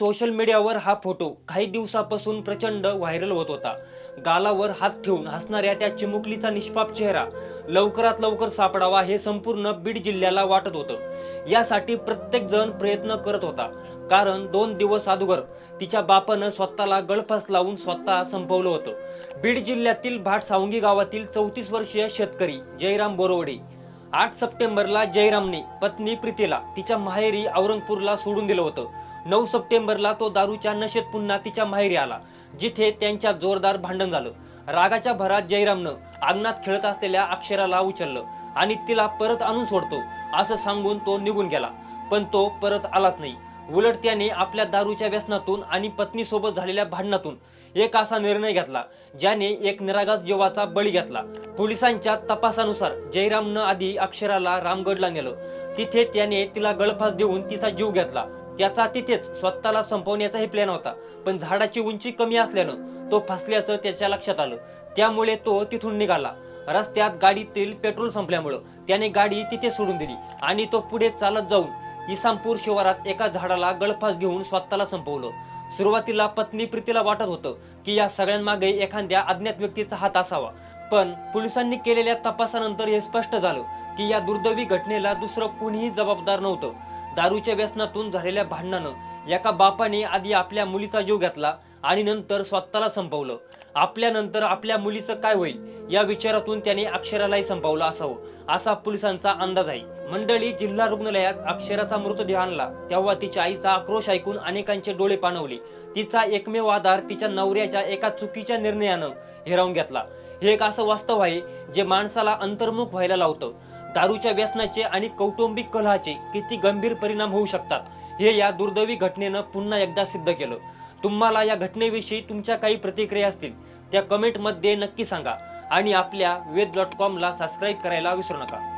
Social मीडियावर हा photo काही दिवसापासून प्रचंड व्हायरल होत होता. गालावर हात ठेवून हसणाऱ्या त्या चिमुकलीचा निष्पाप चेहरा लवकरात लवकर सापडावा हे संपूर्ण बीड जिल्ह्याला वाटत होतं. यासाठी प्रत्येक जण प्रयत्न करत होता. कारण दोन दिवस अगोदर तिच्या बापानं स्वतःला गळफास लावून स्वतः संपवलं होतं. बीड जिल्ह्यातील भाट सावंगी गावातील चौतीस वर्षीय शेतकरी जयराम बोरवडे आठ सप्टेंबरला जयरामने पत्नी प्रीतीला तिच्या माहेरी औरंगपूरला सोडून दिलं होतं. नऊ सप्टेंबरला तो दारूच्या नशेत पुन्हा तिच्या माहेरी आला जिथे त्यांच्या जोरदार भांडण झालं. रागाच्या भरात जयरामनं अंगणात खेळत असलेल्या अक्षराला उचललं आणि तिला परत आणून सोडतो असं सांगून तो निघून गेला. पण तो परत आलाच नाही. उलट त्याने आपल्या दारूच्या व्यसनातून आणि पत्नीसोबत झालेल्या भांडणातून एक असा निर्णय घेतला ज्याने एक निरागस जीवाचा बळी घेतला. पोलिसांच्या तपासानुसार जयरामनं आधी अक्षराला रामगडला नेलं. तिथे त्याने तिला गळफास देऊन तिचा जीव घेतला. त्याचा तिथेच स्वतःला संपवण्याचाही प्लॅन होता. पण झाडाची उंची कमी असल्यानं तो फसल्याचं त्याच्या लक्षात आलं. त्यामुळे तो तिथून निघाला. रस्त्यात गाडीतील पेट्रोल संपल्यामुळं त्याने गाडी तिथे सोडून दिली आणि तो पुढे चालत जाऊन इसामपूर शिवारात एका झाडाला गळफास घेऊन स्वतःला संपवलं. सुरुवातीला पत्नी प्रीतीला वाटत होतं की या सगळ्यांमागे एखाद्या अज्ञात व्यक्तीचा हात असावा. पण पोलिसांनी केलेल्या तपासानंतर हे स्पष्ट झालं की या दुर्दैवी घटनेला दुसरं कोणीही जबाबदार नव्हतं. दारूच्या व्यसनातून झालेल्या भांडणानं एका बापाने आधी आपल्या मुलीचा जीव घेतला आणि नंतर स्वतःला संपवलं. आपल्यानंतर आपल्या मुलीचं काय होईल या विचारातून त्याने अक्षरालाही संपवलं असावं असा पोलिसांचा अंदाज आहे. मंडळी जिल्हा रुग्णालयात अक्षराचा मृतदेह आणला. तेव्हा तिच्या आईचा आक्रोश ऐकून अनेकांचे डोळे पाणवले. तिचा एकमेव आधार तिच्या नवऱ्याच्या एका चुकीच्या निर्णयानं हिरावून घेतला. हे एक असं वास्तव आहे जे माणसाला अंतर्मुख व्हायला लावतं. दारूच्या व्यसनाचे आणि कौटुंबिक कलहाचे किती गंभीर परिणाम होऊ शकतात हे या दुर्दैवी घटनेनं पुन्हा एकदा सिद्ध केलं. तुम्हाला या घटनेविषयी तुमच्या काही प्रतिक्रिया असतील त्या कमेंटमध्ये नक्की सांगा आणि आपल्या वेद डॉट कॉमला सबस्क्राईब करायला विसरू नका.